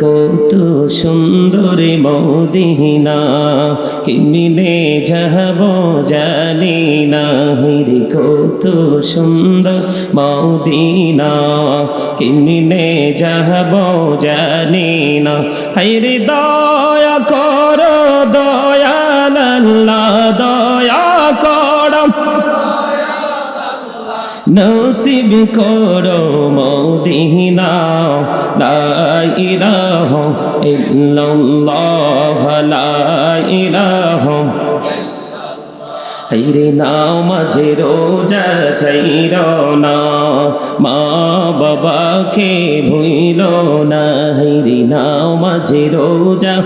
কত সুন্দর মদিনা কিমিনে যাব জানি না। হিরে কত সুন্দর মদিনা কিমিনে যাব জানি না। হাইরে দয়া কর নসিব করো মদিনা, লা ইলাহা ইল্লাল্লাহ, লা নাও মাঝে রোজা ছাইর না, মা বাবাকে ভুইল না, হাইরে নাও মাঝে রোজা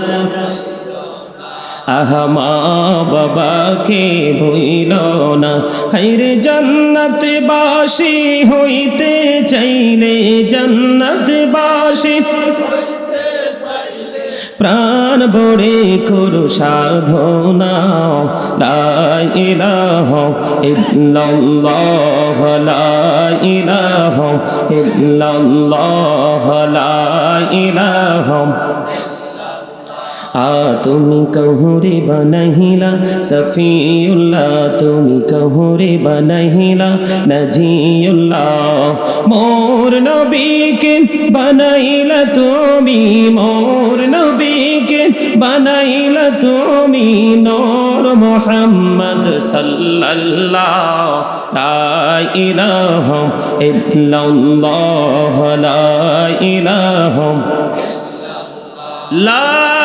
আহা মা বাবাকে ভুইল না। হাইরে জান্নাত বাসি হইতে চাইলে জান্নাত বাসি প্রাণ বড়ে করু সাধনা। লা ইলাহা ইল্লাল্লাহ, লা ইলাহা ইল্লাল্লাহ, লা आ তুমি কহুরে বনহিলা সফিউল্লাহ তুমি কহুরে বনহিলা নজিউল্লাহ। মোর নবীকে বনাইলা তুমি, মোর নবীকে বনাইলা তুমি, নূর মুহাম্মদ সাল্লাল্লাহ। লা ইলাহা ইল্লাল্লাহ, লা ইলাহা লা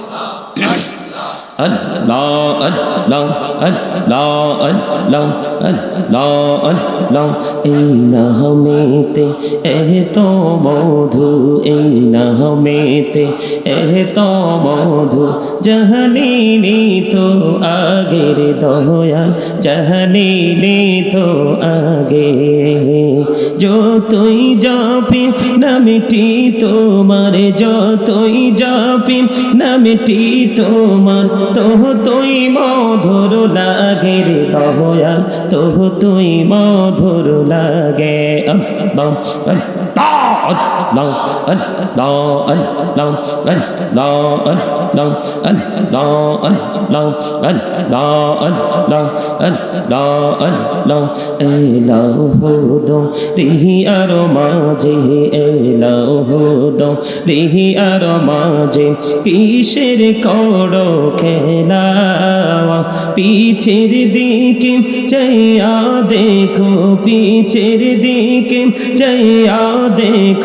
अल्लाह अल्लाह अल्लाह अल्लाह अल्लाह अल्लाह इना हमें ते एह तो मधु इना हमें ते एह तो मधु जहनीनी तो आगे रे दयाल जहनीनी तो आगे जो তুই যাবি না মিটি তোমার যতই যাবি না মিটি তোমার তোহ তুই মধুর লাগে রে দয়াল তোহ তুই মধুর লাগে। আল্লাহ। রিহি আর মাঝে এলাও হোদ রিহি আর মাঝে পিসের কর খেলা, পিছের দিকে চাইয়া দেখো, পিছের দিকে চাইয়া দেখো।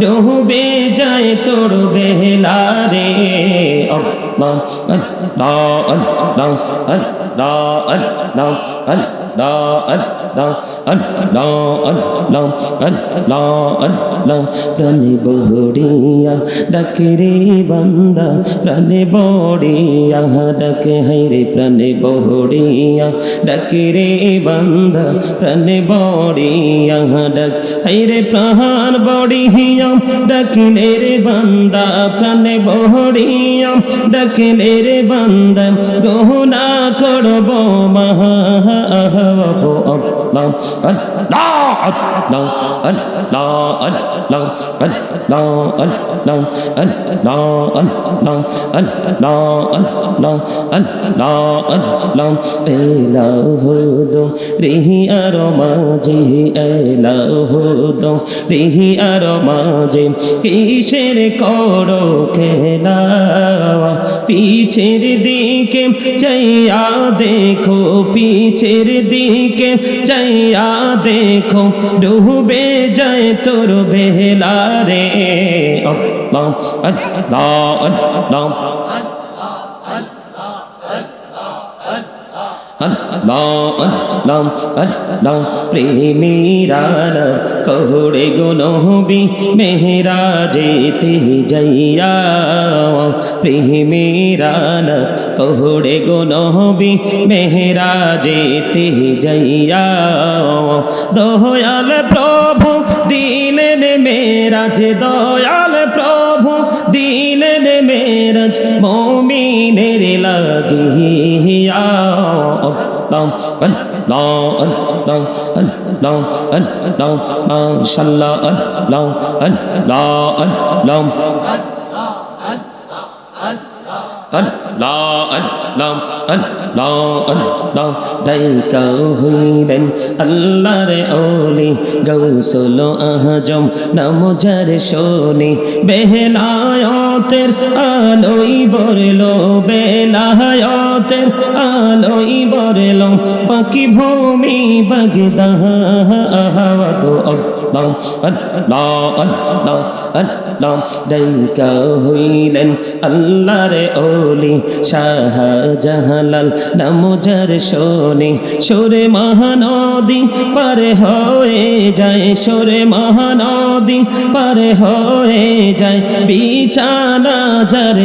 ডুবে যায় তোর বেলা রে আল্লাহ আল্লাহ আল্লাহ আল্লাহ আল্লাহ আল্লাহ প্রাণে বহরিয়া ডাকে রে বান্দা প্রাণে বড়িয়া ডাকে হাইরে প্রাণে বহরিয়া ডাকে রে বান্দা প্রাণে বড়িয়া ডাক হাইরে প্রাণ বড়িয়া ডাকিলে রে বান্দা প্রাণে বহরিয়া ডাকিলে রে বান্দা গহনা করব মহা আল্লাহ এলাহুদো রিহি আর মাঝে এলাহুদো রিহি আর মাঝে কিসের করো খেলা পিছের দিকে চাইয়া দেখো, পিছের দিকে চাই চাইয়া দেখো ডুবে যায় তোর বেলা রে আল্লাহ আল্লাহ আল্লাহ। প্রেমীরান কহড়ে গুনবি মেহরা যেতে যাইয়া প্রেমীরান কহড়ে গুনবি মেহরা যেতে যাইয়া দয়াল প্রভু দিলেন মেরাজ দয়াল প্রভু দিলেন মেরাজ মমিনের লাগিয়া Allah, আল্লাহ আল্লাহ আল্লাহ আল্লাহ দাইকা হইলেন আল্লাহর ওলি গৌসল আহজম নাম যার শোনে বেহলায়তের আলোই বরলো বেলায়তের আলোই বরলো পাখি ভূমি বাগদা আহাওয়াত আল্লাহ আল্লাহ আল্লাহ আল্লাহ দাইকা হইলেন আল্লাহর ওলি শাহজাহালাল নামজার শোনে সুরে মহানদী পারে হয়ে যায় সুরে মহানদী পারে হয়ে যায় বিছানা যার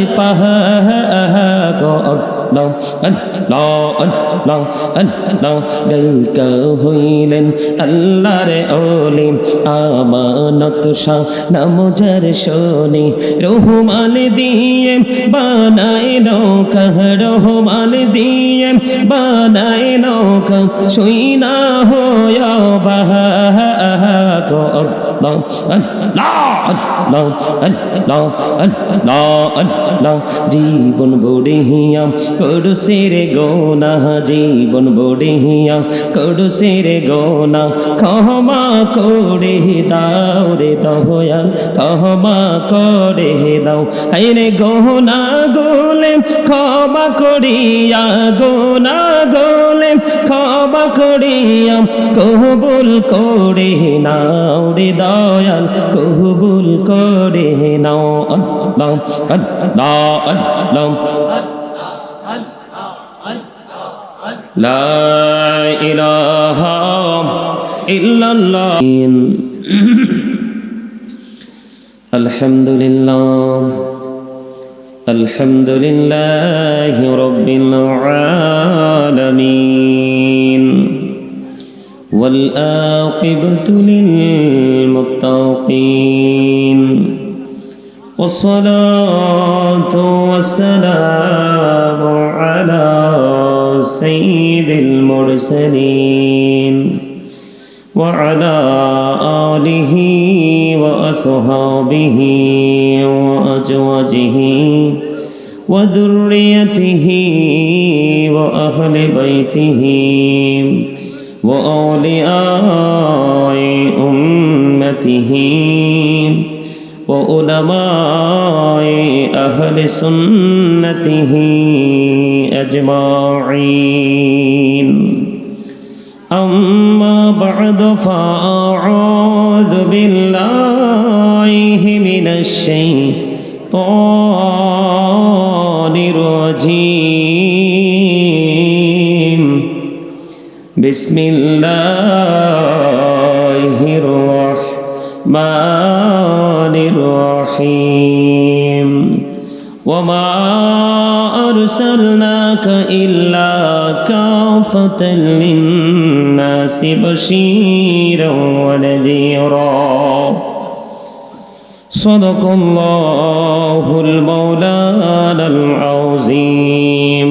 পাহাড় আল্লাহ আল্লাহ আল্লাহ আল্লাহ গায়িকা হইলেন আল্লাহর ওলি আমানত শাহ নামজার শোনে রহমান দিয়ে বানায় নৌকা রহমান দিয়ে বানায় নৌকা শুই না হয়া বাহা জীবন বড়িয়া করু সেরে গোনা, জীবন বড়িয়া করু সেরে গোনা ক্ষমা করে দাও রে দয়াল ক্ষমা করে দাও। হাইরে গোনা গোলে ক্ষমা করিয়া, গোনা গোলে ক্ষমা করিয়া কবুল করে নাও রে দয়াল কবুল করে নাও আল্লাহ আল্লাহ আল্লাহ لا إله إلا الله الحمد لله الحمد لله رب العالمين والآقبة للمتقين والصلاة والسلام على سيد المرسلين وعلى آله وأصحابه وأزواجه وذريته وأهل بيته وأولياء أمته وعلماء أهل سنته أجمعين أما بعد فأعوذ بالله من الشيطان الرجيم بسم الله الرحمن الرحيم. وما أرسلناك إلا كافة للناس بشيرا ونذيرا. صدق الله المولانا العظيم.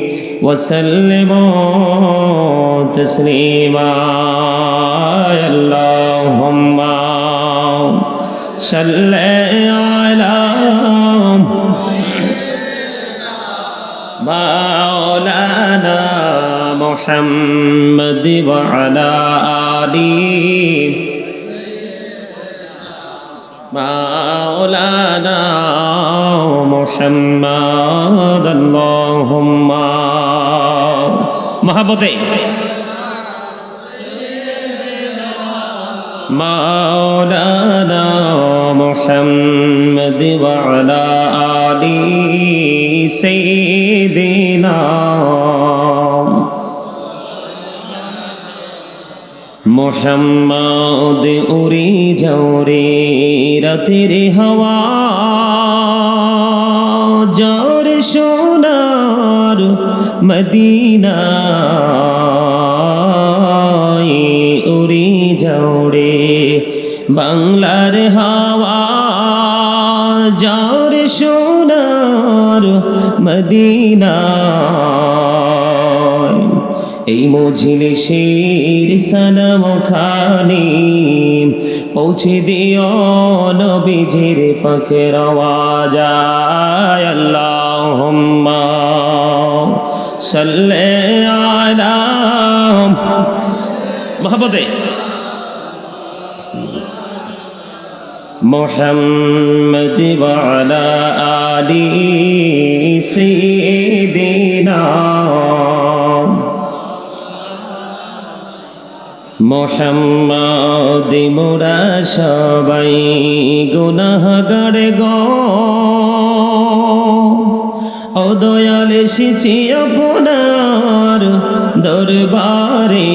وسلموا تسليما. اللهم صل على مولانا محمد وعلى آله مولانا محمد. اللهم মহাবতে مولانا محمد وعلى آل سيدنا মোহাম্মদ উড়ি যাওরে রাতের হাওয়া সোনার মদিনা। উড়ি যাওরে বাংলার হাওয়া। জর সোনার মদিনা। এই মজলিসের সালাম খানি পৌঁছে দিও নবীজির পাখের আওয়াজ। আয় আল্লাহুম্মা সাল্লি আলা মহব্বতে محمد وعلى آل سيدنا মোহাম্মদ মোরা সবাই গুনাহগার গ অদয়াল এসেছি আপনার দরবারে।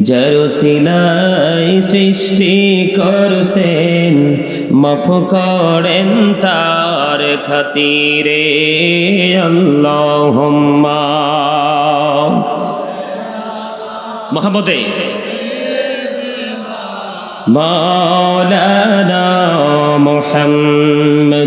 যার শিলাই সৃষ্টি করছেন, মফ করেন তার খাতিরে। আল্লাহ মহামতে মৌলানা মোহাম্মদ।